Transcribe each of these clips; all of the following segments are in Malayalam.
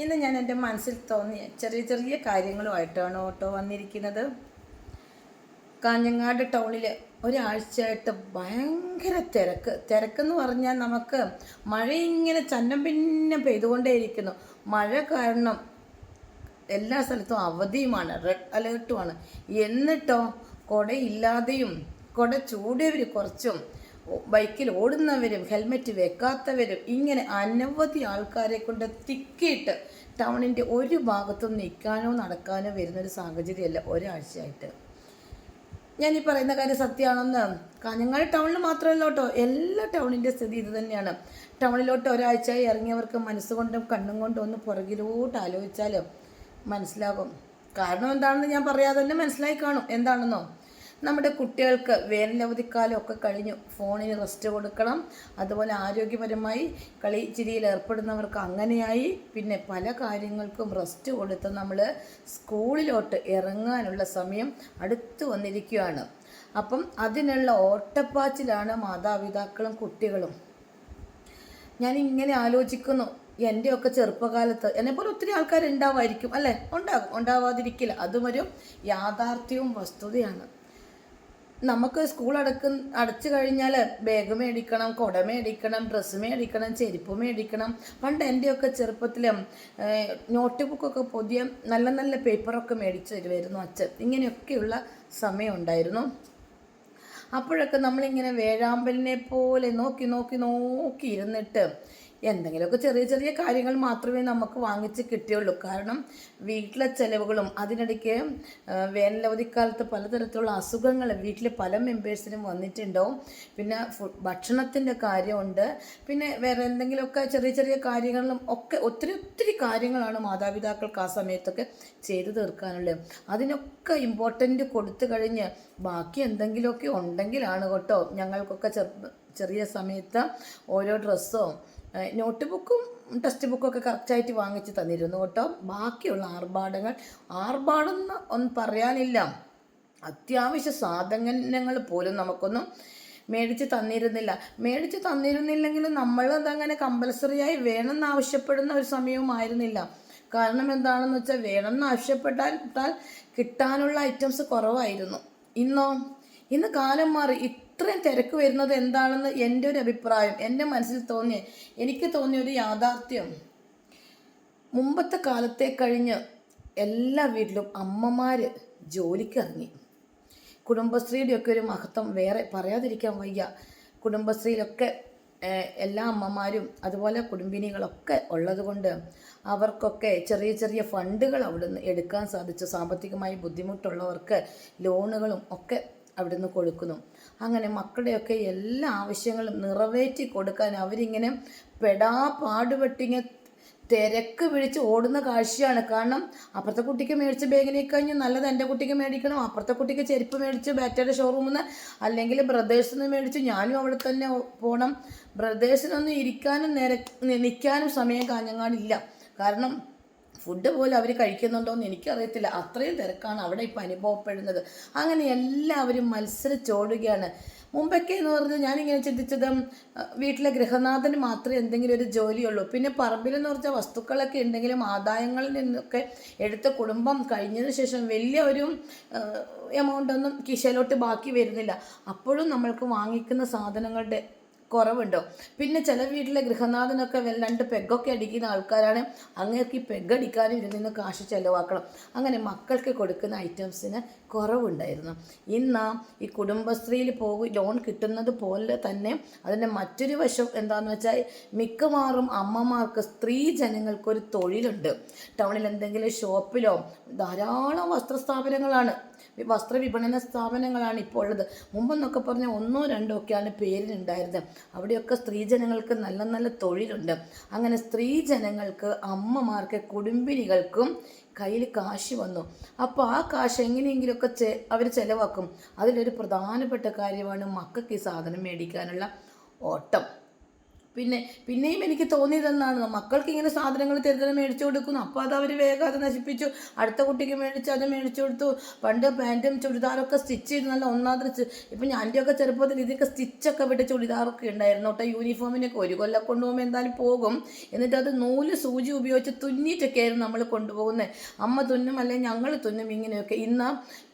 ഇന്ന് ഞാൻ എന്റെ മനസ്സിൽ തോന്നിയ ചെറിയ ചെറിയ കാര്യങ്ങളുമായിട്ടാണ് ഓട്ടോ വന്നിരിക്കുന്നത്. കാഞ്ഞങ്ങാട് ടൗണിൽ ഒരാഴ്ചയായിട്ട് ഭയങ്കര തിരക്ക്. തിരക്കെന്ന് പറഞ്ഞാൽ നമുക്ക് മഴ ഇങ്ങനെ ചന്നം പിന്നെ പെയ്തുകൊണ്ടേയിരിക്കുന്നു. മഴ കാരണം എല്ലാ സ്ഥലത്തും അവധിയുമാണ് റെഡ് അലേർട്ടുമാണ്. എന്നിട്ടോ കുടയില്ലാതെയും കുട ചൂടിയവർ കുറച്ചും ബൈക്കിൽ ഓടുന്നവരും ഹെൽമെറ്റ് വെക്കാത്തവരും ഇങ്ങനെ അനവധി ആൾക്കാരെ കൊണ്ട് തിക്കിയിട്ട് ടൗണിന്റെ ഒരു ഭാഗത്തും നിൽക്കാനോ നടക്കാനോ വരുന്നൊരു സാഹചര്യമല്ല ഒരാഴ്ചയായിട്ട്. ഞാൻ ഈ പറയുന്ന കാര്യം സത്യമാണെന്ന് കാഞ്ഞങ്ങാട് ടൗണിൽ മാത്രമല്ല കേട്ടോ. എല്ലാ ടൗണിന്റെ സ്ഥിതി ഇത് തന്നെയാണ്. ടൗണിലോട്ട് ഒരാഴ്ചയായി ഇറങ്ങിയവർക്ക് മനസ്സുകൊണ്ടും കണ്ണും കൊണ്ടും ഒന്ന് പുറകിലോട്ട് ആലോചിച്ചാൽ മനസ്സിലാകും. കാരണം എന്താണെന്ന് ഞാൻ പറയാതെ തന്നെ മനസ്സിലായി കാണും. എന്താണെന്നോ? നമ്മുടെ കുട്ടികൾക്ക് വേനലവധിക്കാലം ഒക്കെ കഴിഞ്ഞു. ഫോണിന് റെസ്റ്റ് കൊടുക്കണം. അതുപോലെ ആരോഗ്യപരമായി കളി ചിരിയിൽ ഏർപ്പെടുന്നവർക്ക് അങ്ങനെയായി. പിന്നെ പല കാര്യങ്ങൾക്കും റെസ്റ്റ് കൊടുത്ത് നമ്മൾ സ്കൂളിലോട്ട് ഇറങ്ങാനുള്ള സമയം അടുത്തു വന്നിരിക്കുകയാണ്. അപ്പം അതിനുള്ള ഓട്ടപ്പാച്ചിലാണ് മാതാപിതാക്കളും കുട്ടികളും. ഞാൻ ഇങ്ങനെ ആലോചിക്കുന്നു. എന്റെയൊക്കെ ചെറുപ്പകാലത്ത് എന്നെപ്പോലെ ഒത്തിരി ആൾക്കാർ ഉണ്ടാവുമായിരിക്കും അല്ലേ? ഉണ്ടാകും ഉണ്ടാവാതിരിക്കില്ല. അതും ഒരു യാഥാർത്ഥ്യവും വസ്തുതയാണ്. നമുക്ക് സ്കൂൾ അടക്ക അടച്ചു കഴിഞ്ഞാൽ ബാഗ് മേടിക്കണം കുട മേടിക്കണം ഡ്രസ്സ് മേടിക്കണം ചെരുപ്പ് മേടിക്കണം. പണ്ട് എന്റെയൊക്കെ ചെറുപ്പത്തിൽ നോട്ട് ബുക്കൊക്കെ പുതിയ നല്ല നല്ല പേപ്പറൊക്കെ മേടിച്ചു തരുമായിരുന്നു അച്ഛൻ. ഇങ്ങനെയൊക്കെയുള്ള സമയം ഉണ്ടായിരുന്നു. അപ്പോഴൊക്കെ നമ്മളിങ്ങനെ വേഴാമ്പലിനെ പോലെ നോക്കി നോക്കി നോക്കി ഇരുന്നിട്ട് എന്തെങ്കിലുമൊക്കെ ചെറിയ ചെറിയ കാര്യങ്ങൾ മാത്രമേ നമുക്ക് വാങ്ങിച്ച് കിട്ടിയുള്ളൂ. കാരണം വീട്ടിലെ ചിലവുകളും അതിനിടയ്ക്ക് വേനലവധിക്കാലത്ത് പലതരത്തിലുള്ള അസുഖങ്ങൾ വീട്ടിലെ പല മെമ്പേഴ്സിനും വന്നിട്ടുണ്ടാവും. പിന്നെ ഭക്ഷണത്തിന്റെ കാര്യമുണ്ട്. പിന്നെ വേറെ എന്തെങ്കിലുമൊക്കെ ചെറിയ ചെറിയ കാര്യങ്ങളിലും ഒക്കെ ഒത്തിരി ഒത്തിരി കാര്യങ്ങളാണ് മാതാപിതാക്കൾക്ക് ആ സമയത്തൊക്കെ ചെയ്തു തീർക്കാനുള്ളത്. അതിനൊക്കെ ഇമ്പോർട്ടന്റ് കൊടുത്തു കഴിഞ്ഞ് ബാക്കി എന്തെങ്കിലുമൊക്കെ ഉണ്ടെങ്കിലാണ് കേട്ടോ ഞങ്ങൾക്കൊക്കെ ചെറിയ സമയത്ത് ഓരോ ഡ്രസ്സോ നോട്ട് ബുക്കും ടെക്സ്റ്റ് ബുക്കൊക്കെ കറക്റ്റായിട്ട് വാങ്ങിച്ച് തന്നിരുന്നു കേട്ടോ. ബാക്കിയുള്ള ആർഭാടങ്ങൾ ആർഭാടെന്ന് ഒന്നും പറയാനില്ല. അത്യാവശ്യ സാധനങ്ങൾ പോലും നമുക്കൊന്നും മേടിച്ച് തന്നിരുന്നില്ല. മേടിച്ച് തന്നിരുന്നില്ലെങ്കിലും നമ്മൾ അതങ്ങനെ കമ്പൽസറിയായി വേണമെന്ന് ആവശ്യപ്പെടുന്ന ഒരു സമയവുമായിരുന്നില്ല കാരണം എന്താണെന്ന് വെച്ചാൽ വേണമെന്ന് ആവശ്യപ്പെട്ടാൽ കിട്ടാനുള്ള ഐറ്റംസ് കുറവായിരുന്നു. ഇന്നോ? ഇന്ന് കാലം മാറി ഇത്രയും തിരക്ക് വരുന്നത് എന്താണെന്ന് എന്റെ ഒരു അഭിപ്രായം എന്റെ മനസ്സിൽ തോന്നിയ എനിക്ക് തോന്നിയ ഒരു യാഥാർത്ഥ്യം. മുമ്പത്തെ കാലത്തെ കഴിഞ്ഞ് എല്ലാ വീട്ടിലും അമ്മമാർ ജോലിക്ക് ഇറങ്ങി. കുടുംബശ്രീയുടെയൊക്കെ ഒരു മഹത്വം വേറെ പറയാതിരിക്കാൻ വയ്യ. കുടുംബശ്രീയിലൊക്കെ എല്ലാ അമ്മമാരും അതുപോലെ കുടുംബിനികളൊക്കെ ഉള്ളതുകൊണ്ട് അവർക്കൊക്കെ ചെറിയ ചെറിയ ഫണ്ടുകൾ അവിടുന്ന് എടുക്കാൻ സാധിച്ചു. സാമ്പത്തികമായി ബുദ്ധിമുട്ടുള്ളവർക്ക് ലോണുകളും ഒക്കെ അവിടുന്ന് കൊടുക്കുന്നു. അങ്ങനെ മക്കളുടെയൊക്കെ എല്ലാ ആവശ്യങ്ങളും നിറവേറ്റി കൊടുക്കാൻ അവരിങ്ങനെ പെടാ പാടുപെട്ടിങ്ങനെ തിരക്ക് പിടിച്ച് ഓടുന്ന കാഴ്ചയാണ്. കാരണം അപ്പുറത്തെ കുട്ടിക്ക് മേടിച്ച ബാഗിനെ കഴിഞ്ഞ് നല്ലത് എന്റെ കുട്ടിക്ക് മേടിക്കണം അപ്പുറത്തെ കുട്ടിക്ക് ചെരുപ്പ് മേടിച്ച് ബാറ്റയുടെ ഷോറൂമിൽ നിന്ന് അല്ലെങ്കിൽ ബ്രദേഴ്സിൽ നിന്ന് മേടിച്ച് ഞാനും അവിടെ തന്നെ പോകണം ബ്രദേഴ്സിനൊന്നും ഇരിക്കാനും നിര നിൽക്കാനും സമയം കാഞ്ഞങ്ങാടില്ല. കാരണം ഫുഡ് പോലും അവർ കഴിക്കുന്നുണ്ടോ എന്ന് എനിക്കറിയത്തില്ല അത്രയും തിരക്കാണ് അവിടെ ഇപ്പം അനുഭവപ്പെടുന്നത്. അങ്ങനെ എല്ലാവരും മത്സരിച്ചോടുകയാണ്. മുമ്പൊക്കെ എന്ന് പറഞ്ഞാൽ ഞാനിങ്ങനെ ചിന്തിച്ചത് വീട്ടിലെ ഗൃഹനാഥന് മാത്രമേ എന്തെങ്കിലും ഒരു ജോലിയുള്ളൂ. പിന്നെ പറമ്പിലെന്ന് പറഞ്ഞാൽ വസ്തുക്കളൊക്കെ ഉണ്ടെങ്കിലും ആദായങ്ങളിൽ നിന്നൊക്കെ എടുത്ത കുടുംബം കഴിഞ്ഞതിന് ശേഷം വലിയ ഒരു എമൗണ്ട് ഒന്നും കിശയിലോട്ട് ബാക്കി വരുന്നില്ല. അപ്പോഴും നമ്മൾക്ക് വാങ്ങിക്കുന്ന സാധനങ്ങളുടെ കുറവുണ്ടോ? പിന്നെ ചില വീട്ടിലെ ഗൃഹനാഥനൊക്കെ രണ്ട് പെഗൊക്കെ അടിക്കുന്ന ആൾക്കാരാണ്. അങ്ങേർക്ക് ഈ പെഗ് അടിക്കാനും ഇതിൽ നിന്ന് കാശ് ചിലവാക്കണം. അങ്ങനെ മക്കൾക്ക് കൊടുക്കുന്ന ഐറ്റംസിന് കുറവുണ്ടായിരുന്നു. ഇന്ന് ഈ കുടുംബശ്രീയിൽ പോകും ലോൺ കിട്ടുന്നത് പോലെ തന്നെ അതിന്റെ മറ്റൊരു വശം എന്താണെന്ന് വെച്ചാൽ മിക്കവാറും അമ്മമാർക്ക് സ്ത്രീ ജനങ്ങൾക്കൊരു തൊഴിലുണ്ട്. ടൗണിൽ എന്തെങ്കിലും ഷോപ്പിലോ ധാരാളം വസ്ത്രസ്ഥാപനങ്ങളാണ്. വസ്ത്രവിപണന സ്ഥാപനങ്ങളാണ് ഇപ്പോൾ മുമ്പെന്നൊക്കെ പറഞ്ഞാൽ ഒന്നോ രണ്ടോ ഒക്കെയാണ് പേരിലുണ്ടായിരുന്നത്. അവിടെയൊക്കെ സ്ത്രീജനങ്ങൾക്ക് നല്ല നല്ല തൊഴിലുണ്ട്. അങ്ങനെ സ്ത്രീജനങ്ങൾക്ക് അമ്മമാർക്ക് കുടുംബിനികൾക്കും കയ്യിൽ കാശ് വന്നു. അപ്പോൾ ആ കാശ് എങ്ങനെയെങ്കിലുമൊക്കെ ചെ അവർ ചിലവാക്കും. അതിലൊരു പ്രധാനപ്പെട്ട കാര്യമാണ് മക്കൾക്ക് ഈ സാധനം മേടിക്കാനുള്ള ഓട്ടം. പിന്നെ പിന്നെയും എനിക്ക് തോന്നിയതെന്നാണ് മക്കൾക്ക് ഇങ്ങനെ സാധനങ്ങൾ തരുന്നത് മേടിച്ചു കൊടുക്കുന്നു. അപ്പോൾ അത് അവർ വേഗം അത് നശിപ്പിച്ചു. അടുത്ത കുട്ടിക്ക് മേടിച്ചു അത് മേടിച്ചു കൊടുത്തു. പണ്ട് പാന്റും ചുരിദാറൊക്കെ സ്റ്റിച്ച് ചെയ്ത് നല്ല ഒന്നാമത് ഇപ്പം ഞാന്റെയൊക്കെ ചെറുപ്പത്തിൽ ഇതൊക്കെ സ്റ്റിച്ചൊക്കെ വിട്ട് ചുരിദാറൊക്കെ ഉണ്ടായിരുന്നു. കേട്ടോ യൂണിഫോമിനൊക്കെ ഒരു കൊല്ലം കൊണ്ടുപോകുമ്പോൾ എന്തായാലും പോകും. എന്നിട്ട് അത് നൂൽ സൂചി ഉപയോഗിച്ച് തുന്നിയിട്ടൊക്കെയായിരുന്നു നമ്മൾ കൊണ്ടുപോകുന്നത് അമ്മ തുന്നും അല്ലെങ്കിൽ ഞങ്ങൾ തുന്നും ഇങ്ങനെയൊക്കെ. ഇന്ന്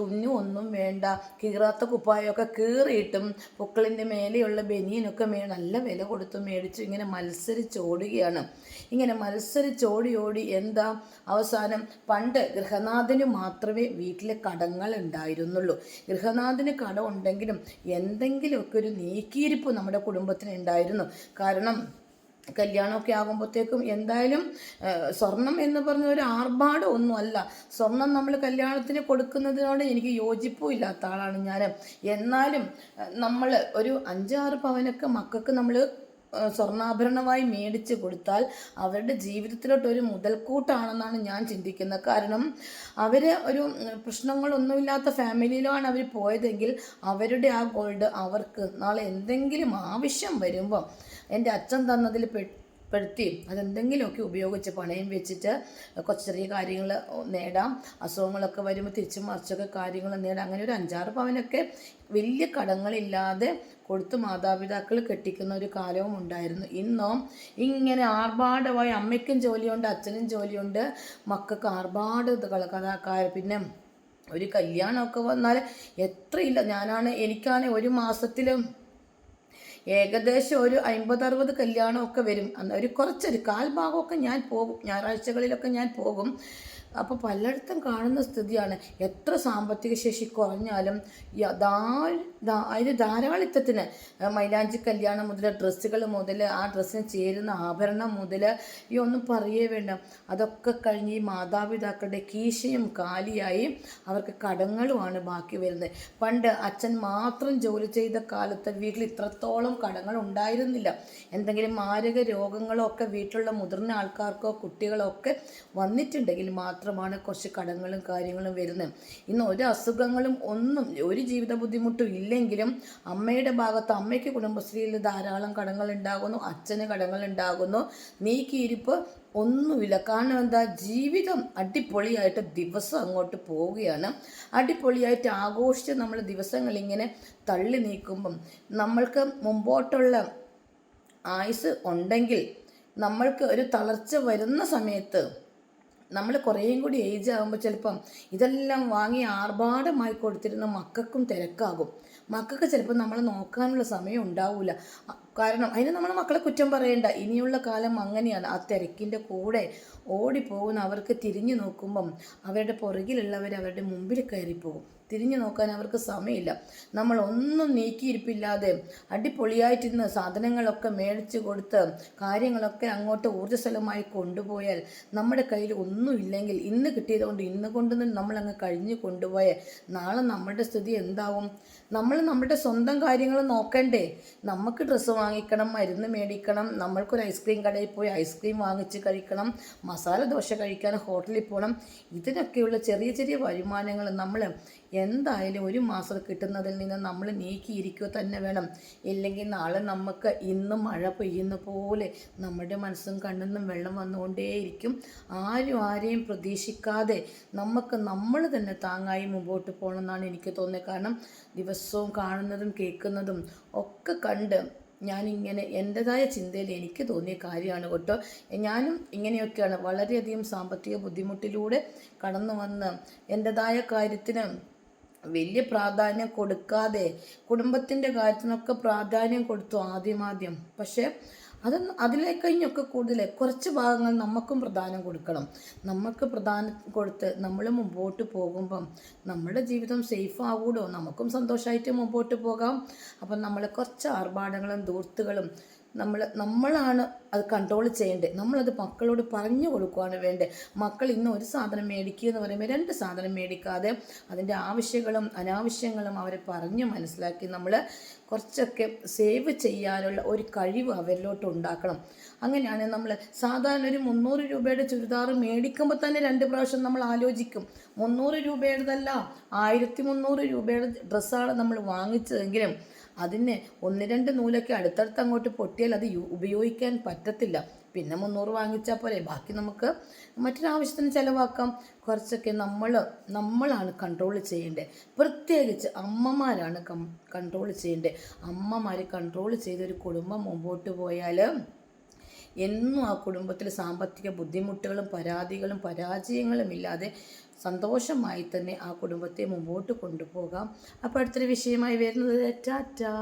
തുന്നും ഒന്നും വേണ്ട. കീറാത്ത കുപ്പായമൊക്കെ കീറിയിട്ടും പൊക്കളിന്റെ മേലെയുള്ള ബനിയനൊക്കെ മേ നല്ല വില കൊടുത്ത് മേടിച്ച് ഇങ്ങനെ മത്സരിച്ചോടുകയാണ്. ഇങ്ങനെ മത്സരിച്ചോടി ഓടി എന്താ? അവസാനം പണ്ട് ഗൃഹനാഥന് മാത്രമേ വീട്ടിലെ കടങ്ങൾ ഉണ്ടായിരുന്നുള്ളൂ. ഗൃഹനാഥന് കടം ഉണ്ടെങ്കിലും എന്തെങ്കിലുമൊക്കെ ഒരു നീക്കിയിരിപ്പ് നമ്മുടെ കുടുംബത്തിന് ഉണ്ടായിരുന്നു. കാരണം കല്യാണമൊക്കെ ആകുമ്പോഴത്തേക്കും എന്തായാലും സ്വർണം എന്ന് പറഞ്ഞ ഒരു ആർഭാടം ഒന്നുമല്ല. സ്വർണം നമ്മൾ കല്യാണത്തിന് കൊടുക്കുന്നതിനോട് എനിക്ക് യോജിപ്പും ഇല്ലാത്ത ആളാണ് ഞാൻ എന്നാലും നമ്മൾ ഒരു അഞ്ചാറ് പവനൊക്കെ മക്കൾക്ക് നമ്മൾ സ്വർണാഭരണമായി മേടിച്ച് കൊടുത്താൽ അവരുടെ ജീവിതത്തിലോട്ട് ഒരു മുതൽക്കൂട്ടാണെന്നാണ് ഞാൻ ചിന്തിക്കുന്നത്. കാരണം അവർ ഒരു പ്രശ്നങ്ങളൊന്നുമില്ലാത്ത ഫാമിലിയിലാണ് അവർ പോയതെങ്കിൽ അവരുടെ ആ ഗോൾഡ് അവർക്ക് നാളെ എന്തെങ്കിലും ആവശ്യം വരുമ്പോൾ എന്റെ അച്ഛൻ തന്നതിൽ പെ പെടുത്തി അതെന്തെങ്കിലുമൊക്കെ ഉപയോഗിച്ച് പണയം വെച്ചിട്ട് കുറച്ച് ചെറിയ കാര്യങ്ങൾ നേടാം. അസുഖങ്ങളൊക്കെ വരുമ്പോൾ തിരിച്ചും മറിച്ചൊക്കെ കാര്യങ്ങൾ നേടാം. അങ്ങനെ ഒരു അഞ്ചാറ് പവനൊക്കെ വലിയ കടങ്ങളില്ലാതെ കൊടുത്ത് മാതാപിതാക്കൾ കെട്ടിക്കുന്ന ഒരു കാലവും ഉണ്ടായിരുന്നു. ഇന്നോ ഇങ്ങനെ ആർഭാടമായി അമ്മയ്ക്കും ജോലിയുണ്ട് അച്ഛനും ജോലിയുണ്ട്. മക്കൾക്ക് ആർഭാട് കഥാക്കാർ പിന്നെ ഒരു കല്യാണമൊക്കെ വന്നാൽ എത്രയില്ല. ഞാനാണ് എനിക്കാണ് ഒരു മാസത്തിലും ഏകദേശം ഒരു അമ്പത് അറുപത് കല്യാണമൊക്കെ വരും. ഒരു കുറച്ചൊരു കാൽഭാഗമൊക്കെ ഞാൻ പോകും. ഞായറാഴ്ചകളിലൊക്കെ ഞാൻ പോകും. അപ്പോൾ പലയിടത്തും കാണുന്ന സ്ഥിതിയാണ്. എത്ര സാമ്പത്തിക ശേഷി കുറഞ്ഞാലും അതിന് ധാരാളിത്തത്തിന് മൈലാഞ്ചി കല്യാണം മുതൽ ഡ്രസ്സുകൾ മുതൽ ആ ഡ്രസ്സിന് ചേരുന്ന ആഭരണം മുതൽ ഈ ഒന്നും പറയേ വേണ്ട. അതൊക്കെ കഴിഞ്ഞ് ഈ മാതാപിതാക്കളുടെ കീശയും കാലിയായി അവർക്ക് കടങ്ങളുമാണ് ബാക്കി വരുന്നത്. പണ്ട് അച്ഛൻ മാത്രം ജോലി ചെയ്ത കാലത്ത് വീട്ടിൽ ഇത്രത്തോളം കടങ്ങൾ ഉണ്ടായിരുന്നില്ല എന്തെങ്കിലും മാരക രോഗങ്ങളോ ഒക്കെ വീട്ടിലുള്ള മുതിർന്ന ആൾക്കാർക്കോ കുട്ടികളോ ഒക്കെ വന്നിട്ടുണ്ടെങ്കിൽ മാത്രമാണ് കുറച്ച് കടങ്ങളും കാര്യങ്ങളും വരുന്നത്. ഇന്ന് ഒരു അസുഖങ്ങളും ഒന്നും ഒരു ജീവിത ബുദ്ധിമുട്ടും ഇല്ലെങ്കിലും അമ്മയുടെ ഭാഗത്ത് അമ്മയ്ക്ക് കുടുംബശ്രീയിൽ ധാരാളം കടങ്ങൾ ഉണ്ടാകുന്നു അച്ഛന് കടങ്ങൾ ഉണ്ടാകുന്നു. നീക്കിയിരിപ്പ് ഒന്നുമില്ല. കാരണം എന്താ? ജീവിതം അടിപൊളിയായിട്ട് ദിവസം അങ്ങോട്ട് പോവുകയാണ്. അടിപൊളിയായിട്ട് ആഘോഷിച്ച് നമ്മൾ ദിവസങ്ങൾ ഇങ്ങനെ തള്ളി നീക്കുമ്പം നമ്മൾക്ക് മുമ്പോട്ടുള്ള ആയുസ് ഉണ്ടെങ്കിൽ നമ്മൾക്ക് ഒരു തളർച്ച വരുന്ന സമയത്ത് നമ്മൾ കുറേയും കൂടി ഏജ് ആകുമ്പോൾ ചിലപ്പം ഇതെല്ലാം വാങ്ങി ആർഭാടമായി കൊടുത്തിരുന്ന മക്കൾക്കും തിരക്കാകും. മക്കൾക്ക് ചിലപ്പോൾ നമ്മൾ നോക്കാനുള്ള സമയം ഉണ്ടാവില്ല കാരണം അതിന് നമ്മൾ മക്കളെ കുറ്റം പറയണ്ട. ഇനിയുള്ള കാലം അങ്ങനെയാണ്. ആ തിരക്കിന്റെ കൂടെ ഓടിപ്പോകുന്ന അവർക്ക് തിരിഞ്ഞു നോക്കുമ്പം അവരുടെ പുറകിലുള്ളവർ അവരുടെ മുമ്പിൽ കയറിപ്പോകും. തിരിഞ്ഞു നോക്കാൻ അവർക്ക് സമയമില്ല. നമ്മൾ ഒന്നും നീക്കിയിരിപ്പില്ലാതെ അടിപൊളിയായിട്ടിരുന്ന് സാധനങ്ങളൊക്കെ മേടിച്ച് കൊടുത്ത് കാര്യങ്ങളൊക്കെ അങ്ങോട്ട് ഊർജസ്വലമായി കൊണ്ടുപോയാൽ നമ്മുടെ കയ്യിൽ ഒന്നുമില്ലെങ്കിൽ ഇന്ന് കിട്ടിയത് കൊണ്ട് ഇന്ന് കൊണ്ടൊന്നും നമ്മളങ്ങ് കഴിഞ്ഞു കൊണ്ടുപോയാൽ നാളെ നമ്മുടെ സ്ഥിതി എന്താവും? നമ്മൾ നമ്മുടെ സ്വന്തം കാര്യങ്ങൾ നോക്കണ്ടേ? നമുക്ക് ഡ്രസ്സ് വാങ്ങിക്കണം മരുന്ന് മേടിക്കണം നമ്മൾക്കൊരു ഐസ്ക്രീം കടയിൽ പോയി ഐസ്ക്രീം വാങ്ങിച്ച് കഴിക്കണം മസാല ദോശ കഴിക്കാൻ ഹോട്ടലിൽ പോകണം ഇതിനൊക്കെയുള്ള ചെറിയ ചെറിയ വരുമാനങ്ങൾ നമ്മൾ എന്തായാലും ഒരു മാസം കിട്ടുന്നതിൽ നിന്ന് നമ്മൾ നീക്കിയിരിക്കുക തന്നെ വേണം. ഇല്ലെങ്കിൽ നാളെ നമുക്ക് ഇന്ന് മഴ പെയ്യുന്ന പോലെ നമ്മുടെ മനസ്സും കണ്ണെന്നും വെള്ളം വന്നുകൊണ്ടേയിരിക്കും. ആരും ആരെയും പ്രതീക്ഷിക്കാതെ നമുക്ക് നമ്മൾ തന്നെ താങ്ങായി മുമ്പോട്ട് പോകണമെന്നാണ് എനിക്ക് തോന്നുന്നത് കാരണം ദിവസവും കാണുന്നതും കേൾക്കുന്നതും ഒക്കെ കണ്ട് ഞാനിങ്ങനെ എന്റെതായ ചിന്തയിൽ എനിക്ക് തോന്നിയ കാര്യമാണ് കേട്ടോ. ഞാനും ഇങ്ങനെയൊക്കെയാണ് വളരെയധികം സാമ്പത്തിക ബുദ്ധിമുട്ടിലൂടെ കടന്നു വന്ന് എന്റെതായ കാര്യത്തിന് വലിയ പ്രാധാന്യം കൊടുക്കാതെ കുടുംബത്തിന്റെ കാര്യത്തിനൊക്കെ പ്രാധാന്യം കൊടുത്തു ആദ്യമാദ്യം. പക്ഷേ അത് അതിലേക്കഴിഞ്ഞൊക്കെ കൂടുതൽ കുറച്ച് ഭാഗങ്ങൾ നമുക്കും പ്രധാനം കൊടുക്കണം. നമുക്ക് പ്രധാനം കൊടുത്ത് നമ്മൾ മുമ്പോട്ട് പോകുമ്പം നമ്മുടെ ജീവിതം സേഫ് ആകൂടോ നമുക്കും സന്തോഷമായിട്ട് മുമ്പോട്ട് പോകാം. അപ്പം നമ്മൾ കുറച്ച് ആർഭാടങ്ങളും ദൂർത്തുകളും നമ്മൾ നമ്മളാണ് അത് കൺട്രോൾ ചെയ്യേണ്ടത് നമ്മളത് മക്കളോട് പറഞ്ഞു കൊടുക്കുകയാണ് വേണ്ടത് മക്കൾ ഇന്ന് ഒരു സാധനം മേടിക്കുക എന്ന് പറയുമ്പോൾ രണ്ട് സാധനം മേടിക്കാതെ അതിന്റെ ആവശ്യങ്ങളും അനാവശ്യങ്ങളും അവരെ പറഞ്ഞ് മനസ്സിലാക്കി നമ്മൾ കുറച്ചൊക്കെ സേവ് ചെയ്യാനുള്ള ഒരു കഴിവ് അവരിലോട്ട് ഉണ്ടാക്കണം. അങ്ങനെയാണ് നമ്മൾ സാധാരണ ഒരു മുന്നൂറ് രൂപയുടെ ചുരിദാർ മേടിക്കുമ്പോൾ തന്നെ രണ്ട് പ്രാവശ്യം നമ്മൾ ആലോചിക്കും. മുന്നൂറ് രൂപയുടേതല്ല ആയിരത്തി മുന്നൂറ് രൂപയുടെ ഡ്രസ്സാണ് നമ്മൾ വാങ്ങിച്ചതെങ്കിലും അതിന് ഒന്ന് രണ്ട് നൂലൊക്കെ അടുത്തടുത്ത് അങ്ങോട്ട് പൊട്ടിയാൽ അത് ഉപയോഗിക്കാൻ പറ്റത്തില്ല. പിന്നെ മുന്നൂറ് വാങ്ങിച്ചാൽ പോലെ ബാക്കി നമുക്ക് മറ്റൊരാവശ്യത്തിന് ചിലവാക്കാം. കുറച്ചൊക്കെ നമ്മൾ നമ്മളാണ് കൺട്രോൾ ചെയ്യേണ്ടത് പ്രത്യേകിച്ച് അമ്മമാരാണ് കൺട്രോൾ ചെയ്യേണ്ടത് അമ്മമാർ കൺട്രോൾ ചെയ്തൊരു കുടുംബം മുമ്പോട്ട് പോയാൽ എന്നും ആ കുടുംബത്തിൽ സാമ്പത്തിക ബുദ്ധിമുട്ടുകളും പരാതികളും പരാജയങ്ങളും ഇല്ലാതെ സന്തോഷമായി തന്നെ ആ കുടുംബത്തെ മുമ്പോട്ട് കൊണ്ടുപോകാം. അപ്പോൾ അടുത്തൊരു വിഷയമായി വരുന്നത് ടാറ്റാ.